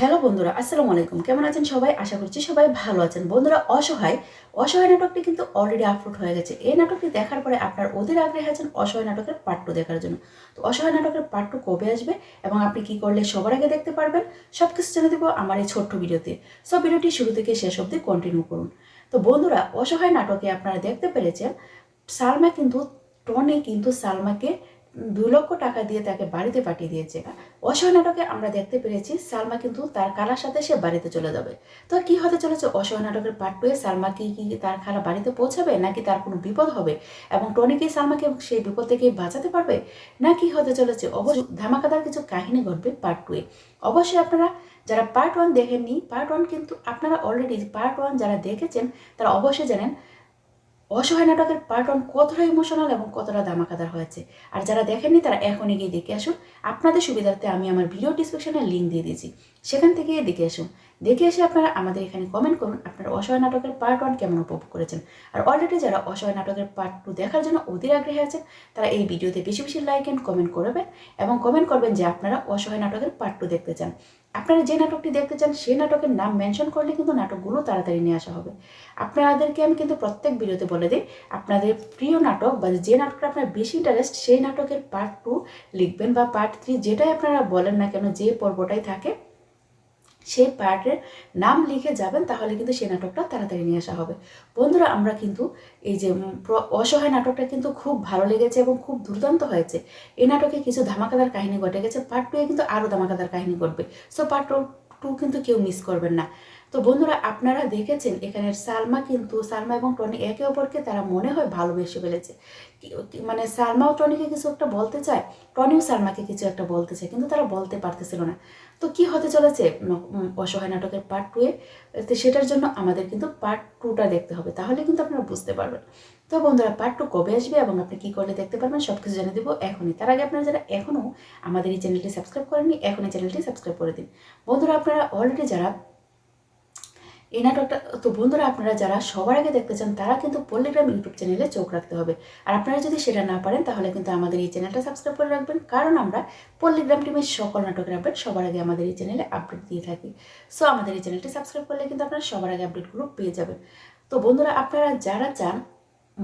Hello বন্ধুরা, আসসালামু আলাইকুম। কেমন আছেন সবাই? আশা করছি সবাই ভালো আছেন। বন্ধুরা, অসহায়। অসহায় নাটকটি কিন্তু অলরেডি আপলোড হয়ে গেছে। এই নাটকটি দেখার পরে আপনার ওদের আগ্রহে আছেন অসহায় নাটকের পার্ট টু দেখার জন্য। তো অসহায় নাটকের পার্ট টু কবে আসবে এবং আপনি কি করলে সবার আগে দেখতে পারবেন সব কিছু জেনে দেবো আমার এই ছোট্ট ভিডিওতে। সব ভিডিওটি শুরু থেকে শেষ অবধি কন্টিনিউ করুন। তো বন্ধুরা, অসহায় নাটকে আপনারা দেখতে পেরেছেন, সালমা কিন্তু, টনে কিন্তু সালমাকে দু লক্ষ টাকা দিয়ে তাকে বাড়িতে পাঠিয়ে দিয়েছে। অসহায় নাটকে আমরা দেখতে পেরেছি সালমা কিন্তু তার খালার সাথে সে বাড়িতে চলে যাবে। তো কি হতে চলেছে? অসহায় নাটকের পার্ট টুয়ে সালমা কি কি তার খালা বাড়িতে পৌঁছাবে নাকি তার কোনো বিপদ হবে? এবং টনি কি সালমাকে সেই বিপদ থেকে বাঁচাতে পারবে? না কি হতে চলেছে? অবশ্যই ধামাকাদার কিছু কাহিনী ঘটবে পার্ট টুয়ে অবশ্যই আপনারা যারা পার্ট ওয়ান দেখেননি পার্ট ওয়ান কিন্তু আপনারা অলরেডি পার্ট ওয়ান যারা দেখেছেন, তারা অবশ্যই জানেন অসহায় নাটকের পার্ট ওয়ান কতটা ইমোশনাল এবং কতটা দামাকাদার হয়েছে। আর যারা দেখেননি, তারা এখনই গিয়ে দেখে আসুন। আপনাদের সুবিধার্থে আমি আমার ভিডিও ডিসক্রিপশনে লিঙ্ক দিয়ে দিয়েছি। সেখান থেকে দেখে আসুন। দেখে এসে আপনারা আমাদের এখানে কমেন্ট করুন আপনারা অসহায় নাটকের পার্ট ওয়ান কেমন উপভোগ করেছেন। আর অলরেডি যারা অসহায় নাটকের পার্ট টু দেখার জন্য অধীর আগ্রহী আছেন, তারা এই ভিডিওতে বেশি বেশি লাইক অ্যান্ড কমেন্ট করবেন এবং কমেন্ট করবেন যে আপনারা অসহায় নাটকের পার্ট টু দেখতে চান। আপনারা যে নাটকটি দেখতে চান সেই নাটকের নাম মেনশন করলে কিন্তু নাটকগুলো তাড়াতাড়ি নিয়ে আসা হবে। আপনাদেরকে আমি কিন্তু প্রত্যেক ভিডিওতে বলে দিই, আপনাদের প্রিয় নাটক বা যে নাটকটা আপনার বেশি ইন্টারেস্ট সেই নাটকের পার্ট টু লিখবেন বা পার্ট থ্রি যেটাই আপনারা বলেন না কেন, যে পর্বটাই থাকে সেই পার্টের নাম লিখে যাবেন, তাহলে কিন্তু সেই নাটকটা তাড়াতাড়ি নিয়ে আসা হবে। বন্ধুরা, আমরা কিন্তু এই যে অসহায় নাটকটা কিন্তু খুব ভালো লেগেছে এবং খুব দুর্দান্ত হয়েছে। এই নাটকে কিছু ধামাকাদার কাহিনী ঘটে গেছে পার্ট টুয়ে কিন্তু আরও ধামাকাদার কাহিনী ঘটবে। সো পার্ট টু কিন্তু কেউ মিস করবেন না। তো বন্ধুরা, আপনারা দেখেছেন এখানে সালমা কিন্তু, সালমা এবং টনি একে অপরকে তারা মনে হয় ভালোবেসে ফেলেছে। মানে সালমাও টনিকে কিছু একটা বলতে চায়, টনিও সালমাকে কিছু একটা বলতে চায়, কিন্তু তারা বলতে পারতেছিল না। তো কি হতে চলেছে অসহায় নাটকের পার্ট টুয়ে সেটার জন্য আমাদের কিন্তু পার্ট টুটা দেখতে হবে, তাহলে কিন্তু আপনারা বুঝতে পারবেন। তো বন্ধুরা পার্ট টু কবে আসবে এবং আপনি কী করলে দেখতে পারবেন সব কিছু জেনে দেবো এখনই। তার আগে আপনারা যারা এখনও আমাদের এই চ্যানেলটি সাবস্ক্রাইব করেননি, এখনই চ্যানেলটি সাবস্ক্রাইব করে দিন। বন্ধুরা, আপনারা অলরেডি যারা এই নাটকটা, তো বন্ধুরা, আপনারা যারা সবার আগে দেখতে চান, তারা কিন্তু পল্লিগ্রাম ইউটিউব চ্যানেলে চোখ রাখতে হবে। আর আপনারা যদি সেটা না পারেন, তাহলে কিন্তু আমাদের এই চ্যানেলটা সাবস্ক্রাইব করে রাখবেন, কারণ আমরা পল্লিগ্রাম টিমের সকল নাটকের আপডেট সবার আগে আমাদের এই চ্যানেলে আপডেট দিয়ে থাকি। সো আমাদের এই চ্যানেলটি সাবস্ক্রাইব করলে কিন্তু আপনারা সবার আগে আপডেটগুলো পেয়ে যাবেন। তো বন্ধুরা, আপনারা যারা চান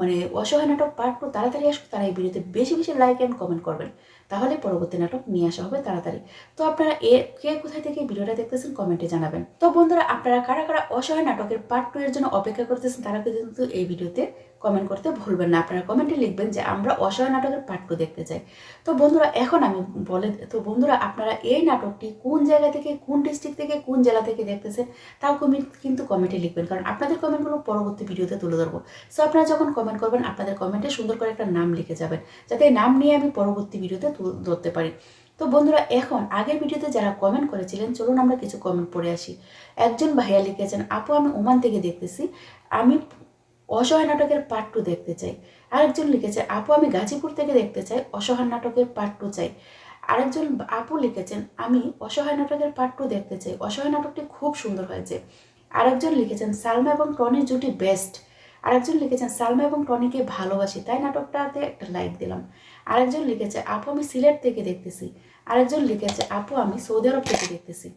মানে অসহায় নাটক পার্ট টু তাড়াতাড়ি আসুক, তারা এই ভিডিওতে বেশি বেশি লাইক অ্যান্ড কমেন্ট করবেন। তাহলে পরবর্তী নাটক নিয়ে আসা হবে তাড়াতাড়ি। তো আপনারা এ, কে কোথায় থেকে ভিডিওটা দেখতেছেন কমেন্টে জানাবেন। তো বন্ধুরা, আপনারা কারা কারা অসহায় নাটকের পার্ট টু এর জন্য অপেক্ষা করতেছেন তারা কিন্তু এই ভিডিওতে কমেন্ট করতে ভুলবেন না। আপনারা কমেন্টে লিখবেন যে আমরা অসহায় নাটকের পার্ট টু দেখতে চাই। তো বন্ধুরা, এখন আমি বলে, তো বন্ধুরা, আপনারা এই নাটকটি কোন জায়গা থেকে, কোন ডিস্ট্রিক্ট থেকে, কোন জেলা থেকে দেখতেছেন তাও কমেন্ট, কিন্তু কমেন্টে লিখবেন। কারণ আপনাদের কমেন্টগুলো পরবর্তী ভিডিওতে তুলে ধরবো। সো আপনারা যখন কমেন্ট করবেন, আপনাদের কমেন্টে সুন্দর করে একটা নাম লিখে যাবেন। যাতে নাম নিয়ে আমি পরবর্তী ভিডিওতে ধরতে পারি। তো বন্ধুরা, এখন আগের ভিডিওতে যারা কমেন্ট করেছিলেন, চলুন আমরা কিছু কমেন্ট পড়ে আসি। একজন ভাইয়া লিখেছেন, আপু, আমি ওমান থেকে দেখতেছি। আমি অসহায় নাটকের পার্ট টু দেখতে চাই। আরেকজন লিখেছে, আপু, আমি গাজীপুর থেকে দেখতে চাই, অসহায় নাটকের পার্ট টু চাই। আরেকজন আপু লিখেছেন, আমি অসহায় নাটকের পার্ট টু দেখতে চাই। অসহায় নাটকটি খুব সুন্দর হয়েছে। আরেকজন লিখেছেন, সালমা এবং টনির জুটি বেস্ট আরেকজন লিখেছেন, সালমা এবং টনিকে ভালোবাসি, তাই নাটকটাতে একটা লাইক দিলাম। আরেকজন লিখেছে, আপু, আমি সিলেট থেকে দেখতেছি। আরেকজন লিখেছে, আপু, আমি সৌদি আরব থেকে দেখতেছি।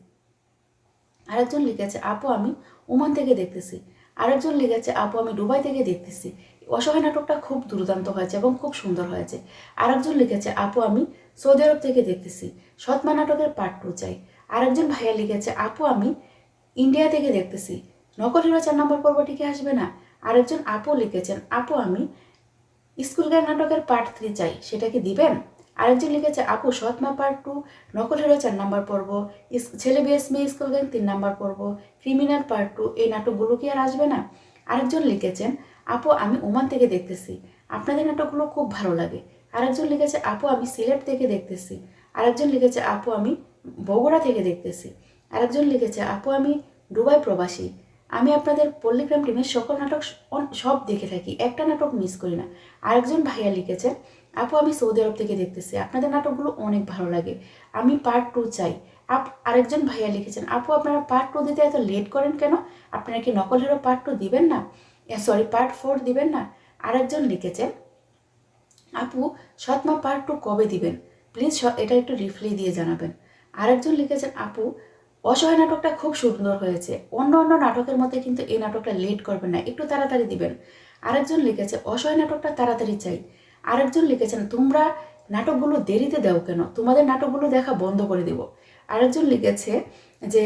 আরেকজন লিখেছে, আপু, আমি ওমান থেকে দেখতেছি। আরেকজন লিখেছে, আপু, আমি দুবাই থেকে দেখতেছি। অসহায় নাটকটা খুব দুর্দান্ত হয়েছে এবং খুব সুন্দর হয়েছে। আরেকজন লিখেছে, আপু, আমি সৌদি আরব থেকে দেখতেছি। সৎমা নাটকের পার্ট টু চাই। আরেকজন ভাইয়া লিখেছে, আপু, আমি ইন্ডিয়া থেকে দেখতেছি। নকল হিরো চার নম্বর পর্বটিকে আসবে না। আরেকজন আপু লিখেছেন, আপু, আমি স্কুল গান নাটকের পার্ট থ্রি চাই, সেটা কি দিবেন? আরেকজন লিখেছে, আপু, সৎমা পার্ট টু নকল হিরো চার নম্বর পর্ব ছেলে বিএস মেয়ে, স্কুল গ্যাং তিন নম্বর পর্ব ক্রিমিনাল পার্ট টু এই নাটকগুলো কি আর আসবে না? আরেকজন লিখেছেন, আপু, আমি ওমান থেকে দেখতেছি, আপনাদের নাটকগুলো খুব ভালো লাগে। আরেকজন লিখেছে, আপু, আমি সিলেট থেকে দেখতেছি। আরেকজন লিখেছে, আপু, আমি বগুড়া থেকে দেখতেছি। আরেকজন লিখেছে, আপু, আমি দুবাই প্রবাসী। আমি আপনাদের পল্লিগ্রাম টিমের সকল নাটক সব দেখে থাকি। একটা নাটক মিস করি না। আরেকজন ভাইয়া লিখেছে আপু, আমি সৌদি আরব থেকে দেখতেছি। আপনাদের নাটকগুলো অনেক ভালো লাগে। আমি পার্ট টু চাই। আপ আরেকজন ভাইয়া লিখেছেন, আপু, আপনারা পার্ট টু দিতে এত লেট করেন কেন? আপনারা কি নকল হিরো পার্ট টু দিবেন না? সরি পার্ট ফোর দিবেন না? আরেকজন লিখেছেন, আপু, সৎমা পার্ট টু কবে দিবেন? প্লিজ এটা একটু রিপ্লাই দিয়ে জানাবেন। আরেকজন লিখেছেন, আপু অসহায় নাটকটা খুব সুন্দর হয়েছে। অন্য অন্য নাটকের মধ্যে কিন্তু এই নাটকটা লেট করবেন না, একটু তাড়াতাড়ি দিবেন। আরেকজন লিখেছে, অসহায় নাটকটা তাড়াতাড়ি চাই। আরেকজন লিখেছেন, তোমরা নাটকগুলো দেরিতে দাও কেন? তোমাদের নাটকগুলো দেখা বন্ধ করে দিব। আরেকজন লিখেছে যে,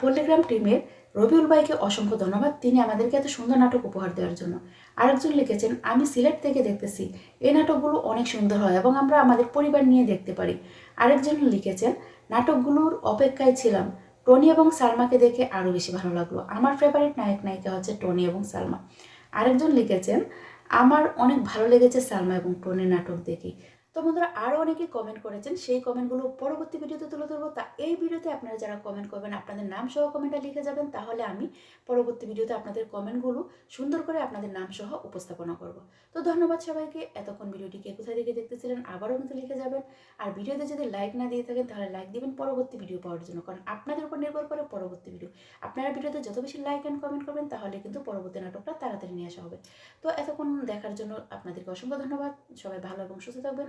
পল্লিগ্রাম টিমের রবিউল ভাইকে অসংখ্য ধন্যবাদ। তিনি আমাদেরকে এত সুন্দর নাটক উপহার দেওয়ার জন্য। আরেকজন লিখেছেন, আমি সিলেট থেকে দেখতেছি। এই নাটকগুলো অনেক সুন্দর হয় এবং আমরা আমাদের পরিবার নিয়ে দেখতে পারি। আরেকজন লিখেছেন, নাটকগুলোর অপেক্ষায় ছিলাম। টনি এবং সালমাকে দেখে আরও বেশি ভালো লাগল। আমার ফেভারিট নায়ক নায়িকা হচ্ছে টনি এবং সালমা। আরেকজন লিখেছেন, আমার অনেক ভালো লেগেছে সালমা এবং টনির নাটক দেখে। তো বন্ধুরা আরও অনেকে কমেন্ট করেছেন, সেই কমেন্টগুলো পরবর্তী ভিডিওতে তুলে ধরবো। তা এই ভিডিওতে আপনারা যারা কমেন্ট করবেন, আপনাদের নাম সহ কমেন্টটা লিখে যাবেন, তাহলে আমি পরবর্তী ভিডিওতে আপনাদের কমেন্টগুলো সুন্দর করে আপনাদের নাম সহ উপস্থাপনা করব। তো ধন্যবাদ সবাইকে। এতক্ষণ ভিডিওটি কে কোথায় থেকে দেখতেছিলেন, আবারও কিন্তু লিখে যাবেন। আর ভিডিওতে যদি লাইক না দিয়ে থাকেন, তাহলে লাইক দিবেন পরবর্তী ভিডিও পাওয়ার জন্য। কারণ আপনাদের উপর নির্ভর করে পরবর্তী ভিডিও আপনারা ভিডিওতে যত বেশি লাইক অ্যান্ড কমেন্ট করবেন, তাহলে কিন্তু পরবর্তী নাটকটা তাড়াতাড়ি নিয়ে আসা হবে। তো এতক্ষণ দেখার জন্য আপনাদেরকে অসংখ্য ধন্যবাদ। সবাই ভালো এবং সুস্থ থাকবেন।